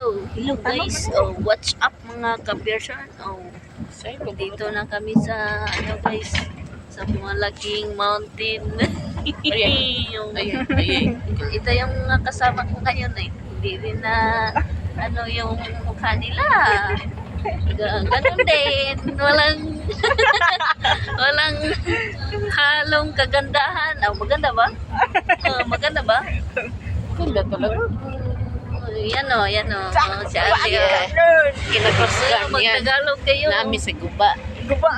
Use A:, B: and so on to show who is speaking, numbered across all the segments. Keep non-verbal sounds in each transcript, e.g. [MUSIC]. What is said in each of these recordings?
A: Hello guys. Oh, what's up mga ka-person? Oh, dito na kami sa ano guys, sa malaking mountain. Yung, [LAUGHS]
B: Ayan, ayan.
A: ito yung mga kasama ko ngayon eh. Hindi rin na ano yung mukha nila. Ga- Ganun din. Walang [LAUGHS] walang halong kagandahan. Oh, maganda ba? Oh, maganda ba?
B: Ganda talaga.
A: Yan o, yan o. Oh, si Ate o.
B: Kinakasgan yan.
A: Magtagalog kayo.
B: Nami sa guba.
A: Guba.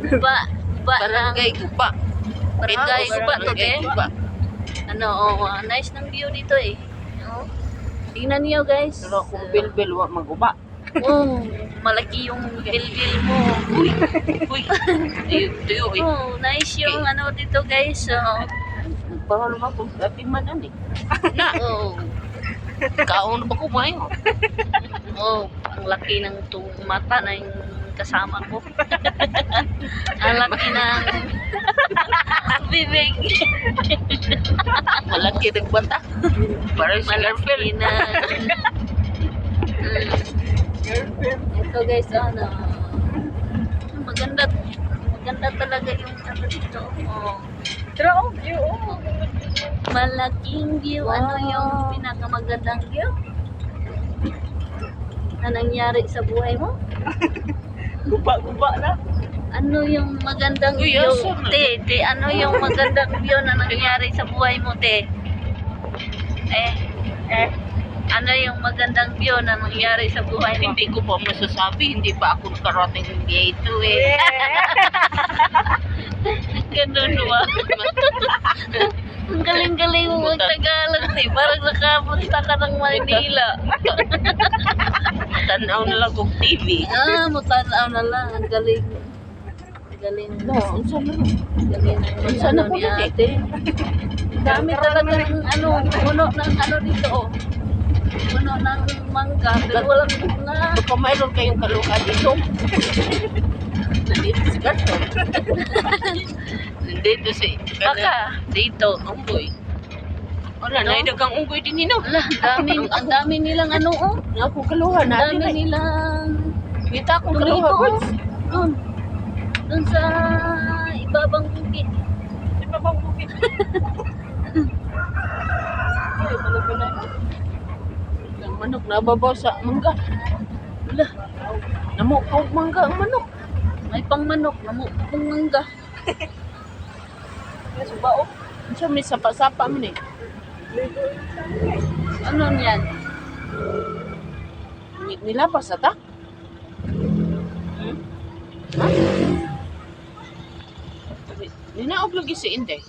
A: Guba. Guba.
B: Barangay guba.
A: Barangay guba to,
B: Barangay
A: te.
B: guba.
A: Ano, oh, ah, nice ng view dito eh. Oh. Tingnan niyo guys.
B: Pero kung bilbil, wa maguba.
A: Oh, malaki yung bilbil mo.
B: Uy, uy. [LAUGHS] Tuyo, uy.
A: Oh, nice yung ano dito guys. Oh.
B: Bawal ba kung dati man ani? Na, [LAUGHS]
A: Oh.
B: Kaon ba ko mayo?
A: Oh, ang laki ng tung mata na yung kasama ko. ang laki ng [LAUGHS] bibig.
B: Malaki ng bata. Para sa
A: Malaki na. Mm. Ito guys, ano. Maganda. Maganda talaga yung ano dito. Oh.
B: Pero, view.
A: Malaking view. Ano yung pinakamagandang view? Na nangyari sa buhay mo? [LAUGHS]
B: Guba-guba na.
A: Ano yung magandang
B: Uy,
A: view? Te, te, ano yung magandang view na nangyari sa buhay mo, te? Eh, eh, ano yung magandang view na nangyari sa buhay mo?
B: Hindi ko pa masasabi, hindi pa ako nakarating dito eh. [LAUGHS]
A: Ganun ba? [LAUGHS] Ang galing-galing mo mag-Tagalog, te. Parang nakapunta ka ng Manila.
B: Tanaw na lang kong TV.
A: Ah, mutanaw na lang. Ang galing. Ang galing.
B: No, unsa na lang.
A: Ang galing ng
B: Unsa
A: ano
B: na po
A: ni
B: eh?
A: ate. Dami talaga ng ano, puno ng ano dito, oh. Puno ng mangga, pero walang bunga.
B: Baka mayroon kayong kaluka dito. Nandito si Gato. Nandito si...
A: Baka, dito.
B: Unggoy. Wala,
A: No?
B: no? naidagang unggoy din nino.
A: Wala, ang daming, [LAUGHS] ang dami nilang ano, oh.
B: Nga po kaluha
A: Ang
B: natin.
A: dami
B: ay.
A: nilang
B: Kita akong
A: tumigo,
B: kaluha,
A: oh. Doon. Doon sa ibabang bukid.
B: Di ba bang bukit? [LAUGHS] Ay, malapala. Ang manok nababaw sa mangga.
A: Wala,
B: Namukog mangga ang manok.
A: may pang manok, namukong mangga. [LAUGHS]
B: Yes, bao. Ano siya, may sapa-sapa man eh.
A: Ano yan?
B: Ni- Nilapas na ta? Hmm? Ha? Ninaog lagi si Inday.